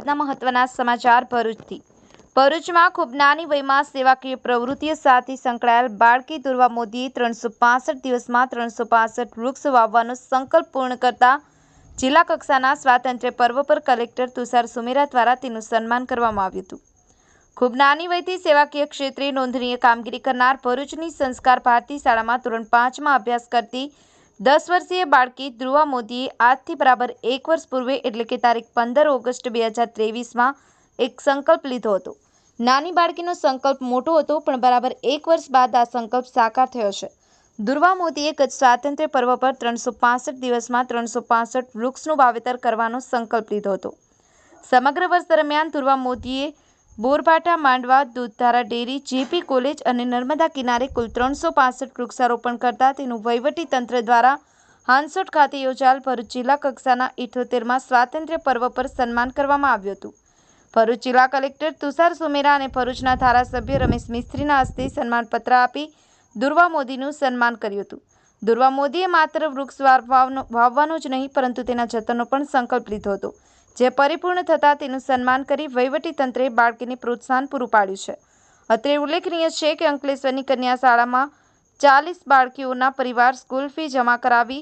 આજના મહત્વના સમાચાર ભરૂચથી. ભરૂચમાં ખૂબ નાની વયમાં સેવાકીય પ્રવૃત્તિઓ સાથે સંકળાયેલ બાળકી દુર્વા મોદીએ ત્રણસો પાસઠ દિવસમાં ત્રણસો પાસઠ વૃક્ષ વાવવાનો સંકલ્પ પૂર્ણ કરતા જિલ્લા કક્ષાના સ્વાતંત્ર્ય પર્વ પર કલેક્ટર તુષાર સુમેરા દ્વારા તેનું સન્માન કરવામાં આવ્યું હતું. ખૂબ નાની વયથી સેવાકીય ક્ષેત્રે નોંધનીય કામગીરી કરનાર ભરૂચની સંસ્કાર ભારતી શાળામાં ધોરણ પાંચમાં અભ્યાસ કરતી દસ વર્ષીય બાળકી ધ્રુવા મોદીએ આજથી બરાબર એક વર્ષ પૂર્વે, એટલે કે તારીખ પંદર ઓગસ્ટ બે હજાર ત્રેવીસમાં એક સંકલ્પ લીધો હતો. નાની બાળકીનો સંકલ્પ મોટો હતો, પણ બરાબર એક વર્ષ બાદ આ સંકલ્પ સાકાર થયો છે. દુર્વા મોદીએ ગત સ્વાતંત્ર્ય પર્વ પર ત્રણસો પાસઠ દિવસમાં ત્રણસો પાસઠ વૃક્ષનું વાવેતર કરવાનો સંકલ્પ લીધો હતો. સમગ્ર વર્ષ દરમિયાન ધ્રુવા મોદીએ Borbhata, Mandva, Dudhdhara dairy, JP college અને નર્મદા કિનારે કુલ ત્રણસો પાસઠ વૃક્ષારોપણ કરતા તેનું વહીવટી તંત્ર દ્વારા હાંસોટ ખાતે યોજાયેલ ભરૂચ જિલ્લા કક્ષાના ઇઠોતેરમાં સ્વાતંત્ર્ય પર્વ પર સન્માન કરવામાં આવ્યું હતું. ભરૂચ જિલ્લા કલેક્ટર તુષાર સુમેરા અને ભરૂચના ધારાસભ્ય રમેશ મિસ્ત્રીના હસ્તે સન્માનપત્ર આપી દુર્વા મોદીનું સન્માન કર્યું હતું. દુર્વા મોદીએ માત્ર વૃક્ષ વાવવાનો જ નહીં, પરંતુ તેના જતનનો પણ સંકલ્પ લીધો હતો. જે પરિપૂર્ણ થતાં તેનું સન્માન કરી વહીવટી તંત્રે બાળકીને પ્રોત્સાહન પૂરું પાડ્યું છે. અત્રે ઉલ્લેખનીય છે કે અંકલેશ્વરની કન્યા શાળામાં ચાલીસ બાળકીઓના પરિવાર સ્કૂલ ફી જમા કરાવી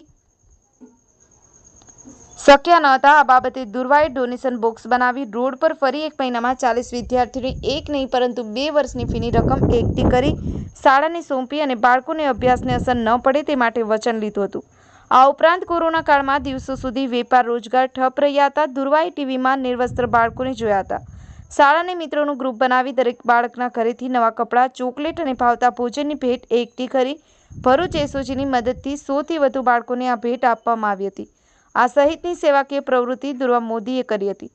શક્યા ન હતા. આ બાબતે દુર્વાએ ડોનેશન બોક્સ બનાવી રોડ પર ફરી એક મહિનામાં ચાલીસ વિદ્યાર્થીઓને એક નહીં પરંતુ બે વર્ષની ફીની રકમ એકઠી કરી શાળાને સોંપી અને બાળકોને અભ્યાસને અસર ન પડે તે માટે વચન લીધું હતું. આ ઉપરાંત કોરોના કાળમાં દિવસો સુધી વેપાર રોજગાર ઠપ રહ્યા હતા. દુર્વાએ ટીવીમાં નિર્વસ્ત્ર બાળકોને જોયા હતા. શાળાને મિત્રોનું ગ્રુપ બનાવી દરેક બાળકના ઘરેથી નવા કપડાં, ચોકલેટ અને ભાવતા ભોજનની ભેટ એકઠી કરી ભરૂચ એસઓજીની મદદથી સોથી વધુ બાળકોને આ ભેટ આપવામાં આવી હતી. આ સહિતની સેવાકીય પ્રવૃત્તિ દુર્વા મોદીએ કરી હતી.